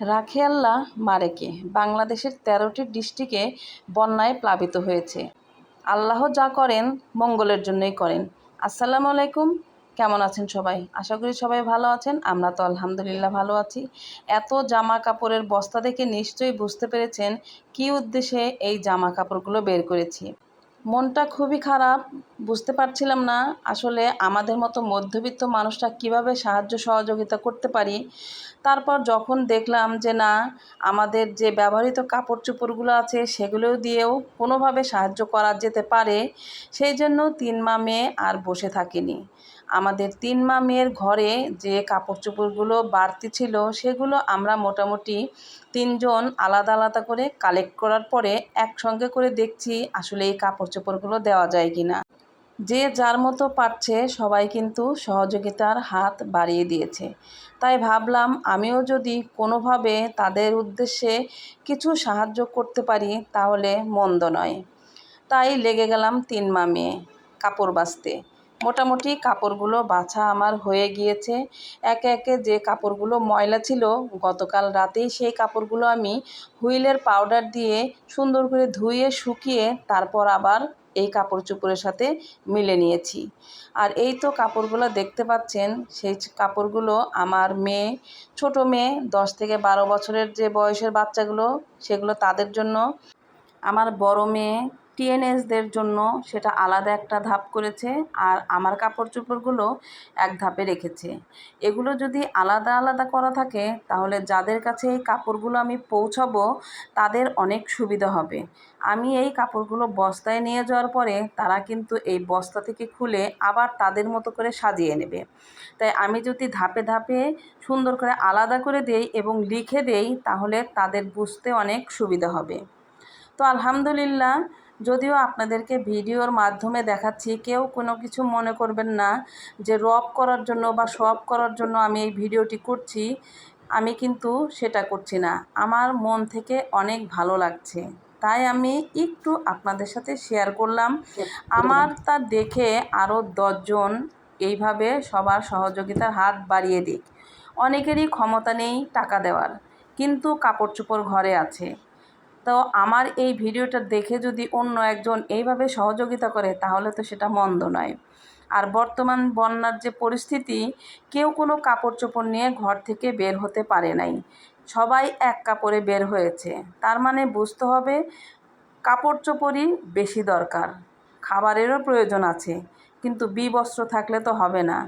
রাখে আল্লাহ মারেকে বাংলাদেশের তেরোটি ডিস্ট্রিক্টে বন্যায় প্লাবিত হয়েছে। আল্লাহ যা করেন মঙ্গলের জন্যই করেন। আসসালামু আলাইকুম। কেমন আছেন সবাই? আশা করি সবাই ভালো আছেন। আমরা তো আলহামদুলিল্লাহ ভালো আছি। এত জামা কাপড়ের বস্তা দেখে নিশ্চয়ই বুঝতে পেরেছেন কী উদ্দেশ্যে এই জামা কাপড়গুলো বের করেছি। মনটা খুবই খারাপ, বুঝতে পারছিলাম না আসলে আমাদের মতো মধ্যবিত্ত মানুষরা কীভাবে সাহায্য সহযোগিতা করতে পারি। তারপর যখন দেখলাম যে না, আমাদের যে ব্যবহৃত কাপড় চোপড়গুলো আছে সেগুলো দিয়েও কোনোভাবে সাহায্য করা যেতে পারে, সেই জন্য তিন মা মেয়ে আর বসে থাকিনি। আমাদের তিন মা মেয়ের ঘরে যে কাপড় চোপড়গুলো বাড়তি ছিল, সেগুলো আমরা মোটামুটি তিনজন আলাদা আলাদা করে কালেক্ট করার পরে একসঙ্গে করে দেখছি আসলে এই কাপড় চোপড়গুলো দেওয়া যায় কি না যে যার মতো পারছে সবাই কিন্তু সহযোগিতার হাত বাড়িয়ে দিয়েছে। তাই ভাবলাম আমিও যদি কোনোভাবে তাদের উদ্দেশ্যে কিছু সাহায্য করতে পারি, তাহলে মন্দ নয়। তাই লেগে গেলাম তিন মা মেয়ে কাপড় বাছতে মোটামুটি কাপড়গুলো বাছা আমার হয়ে গিয়েছে। একে একে যে কাপড়গুলো ময়লা ছিল, গতকাল রাতেই সেই কাপড়গুলো আমি হুইলের পাউডার দিয়ে সুন্দর করে ধুয়ে, শুকিয়ে তারপর আবার এই কাপড় চোপড়ের সাথে মিলে নিয়েছি। আর এই তো কাপড়গুলো দেখতে পাচ্ছেন, সেই কাপড়গুলো আমার মেয়ে, ছোট মেয়ে, দশ থেকে বারো বছরের যে বয়সের বাচ্চাগুলো, সেগুলো তাদের জন্য। আমার বড় মেয়ে টিএনএসদের জন্য সেটা আলাদা একটা ধাপ করেছে আর আমার কাপড় চোপড়গুলো এক ধাপে রেখেছে। এগুলো যদি আলাদা আলাদা করা থাকে, তাহলে যাদের কাছে এই কাপড়গুলো আমি পৌঁছাবো, তাদের অনেক সুবিধা হবে। আমি এই কাপড়গুলো বস্তায় নিয়ে যাওয়ার পরে তারা কিন্তু এই বস্তা থেকে খুলে আবার তাদের মতো করে সাজিয়ে নেবে। তাই আমি যদি ধাপে ধাপে সুন্দর করে আলাদা করে দেই এবং লিখে দেই, তাহলে তাদের বুঝতে অনেক সুবিধা হবে। তো আলহামদুলিল্লাহ যদিও আপনাদেরকে ভিডিওর মাধ্যমে দেখাচ্ছি, কেউ কোনো কিছু মনে করবেন না যে রব করার জন্য বা সব করার জন্য আমি এই ভিডিওটি করছি। আমি কিন্তু সেটা করছি না। আমার মন থেকে অনেক ভালো লাগছে। তাই আমি একটু আপনাদের সাথে শেয়ার করলাম। আমার তা দেখে আরও দশজন এইভাবে সবার সহযোগিতার হাত বাড়িয়ে দিক। অনেকেরই ক্ষমতা নেই টাকা দেওয়ার, কিন্তু কাপড় চোপড় ঘরে আছে। তো আমার এই ভিডিওটা দেখে যদি অন্য একজন এইভাবে সহযোগিতা করে, তাহলে তো সেটা মন্দ নয়। আর বর্তমান বন্যার যে পরিস্থিতি, কেউ কোনো কাপড় চোপড় নিয়ে ঘর থেকে বের হতে পারে নাই। সবাই এক কাপড়ে বের হয়েছে। তার মানে বুঝতে হবে কাপড় চোপড়ই বেশি দরকার। খাবারেরও প্রয়োজন আছে, কিন্তু বিবস্ত্র থাকলে তো হবে না।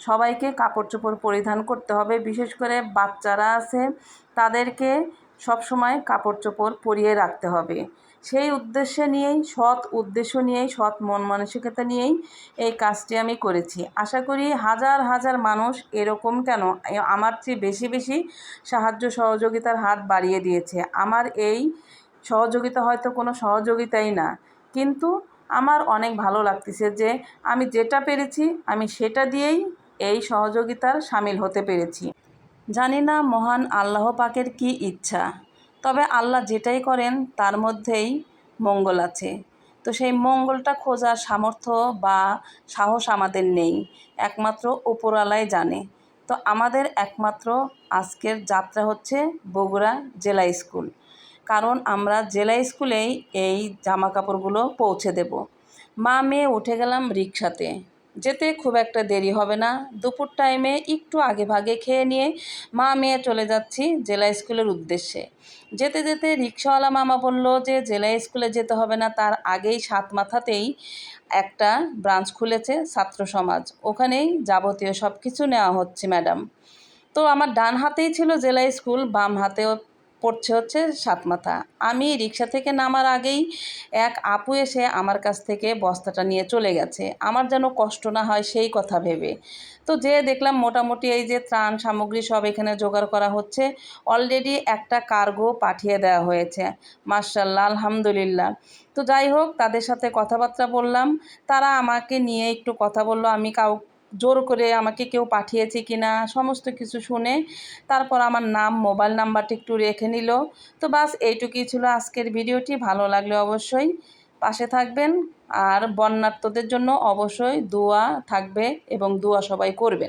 সবাইকে কাপড় চোপড় পরিধান করতে হবে। বিশেষ করে বাচ্চারা আছে, তাদেরকে সবসময় কাপড় চোপড় পরিয়ে রাখতে হবে। সেই উদ্দেশ্যে নিয়েই, সৎ উদ্দেশ্য নিয়েই, সৎ মন মানসিকতা নিয়েই এই কাজটি আমি করেছি। আশা করি হাজার হাজার মানুষ এরকম কেন আমার চেয়ে বেশি বেশি সাহায্য সহযোগিতার হাত বাড়িয়ে দিয়েছে। আমার এই সহযোগিতা হয়তো কোনো সহযোগিতাই না, কিন্তু আমার অনেক ভালো লাগতেছে যে আমি যেটা পেরেছি, আমি সেটা দিয়েই এই সহযোগিতার সামিল হতে পেরেছি। জানি না মহান আল্লাহ পাকের কি ইচ্ছা। তবে আল্লাহ যেটাই করেন, তার মধ্যেই মঙ্গল আছে। তো সেই মঙ্গলটা খোঁজার সামর্থ্য বা সাহস আমাদের নেই, একমাত্র উপরালাই জানে। তো আমাদের একমাত্র আজকের যাত্রা হচ্ছে বগুড়া জেলা স্কুল। কারণ আমরা জেলা স্কুলেই এই জামা কাপড়গুলো পৌঁছে দেব। মা মেয়ে উঠে গেলাম রিক্সাতে। যেতে খুব একটা দেরি হবে না। দুপুর টাইমে একটু আগে ভাগে খেয়ে নিয়ে মা মেয়ে চলে যাচ্ছি জেলা স্কুলের উদ্দেশ্যে। যেতে যেতে রিক্সাওয়ালা মামা বলল যে, জেলা স্কুলে যেতে হবে না, তার আগেই সাত মাথাতেই একটা ব্রাঞ্চ খুলেছে ছাত্র সমাজ। ওখানেই যাবতীয় সব কিছু নেওয়া হচ্ছে ম্যাডাম তো আমার ডান হাতেই ছিল জেলা স্কুল, বাম হাতেও পড়ছে হচ্ছে সাত মাথা আমি রিক্সা থেকে নামার আগেই এক আপু এসে আমার কাছ থেকে বস্তাটা নিয়ে চলে গেছে। আমার যেন কষ্ট না হয় সেই কথা ভেবে। তো যে দেখলাম মোটামুটি এই যে ত্রাণ সামগ্রী সব এখানে জোগাড় করা হচ্ছে অলরেডি একটা কার্গো পাঠিয়ে দেওয়া হয়েছে। মার্শাল্লাহ আলহামদুলিল্লাহ। তো যাই হোক, তাদের সাথে কথাবার্তা বললাম। তারা আমাকে নিয়ে একটু কথা বলল। আমি কাউ জোর করে আমাকে কেউ পাঠিয়েছে কি না সমস্ত কিছু শুনে তারপর আমার নাম, মোবাইল নাম্বারটি একটু রেখে নিল। তো বাস এইটুকুই ছিল আজকের ভিডিওটি, ভালো লাগলে অবশ্যই পাশে থাকবেন আর বন্যার্থদের জন্য অবশ্যই দোয়া থাকবে এবং দোয়া সবাই করবেন।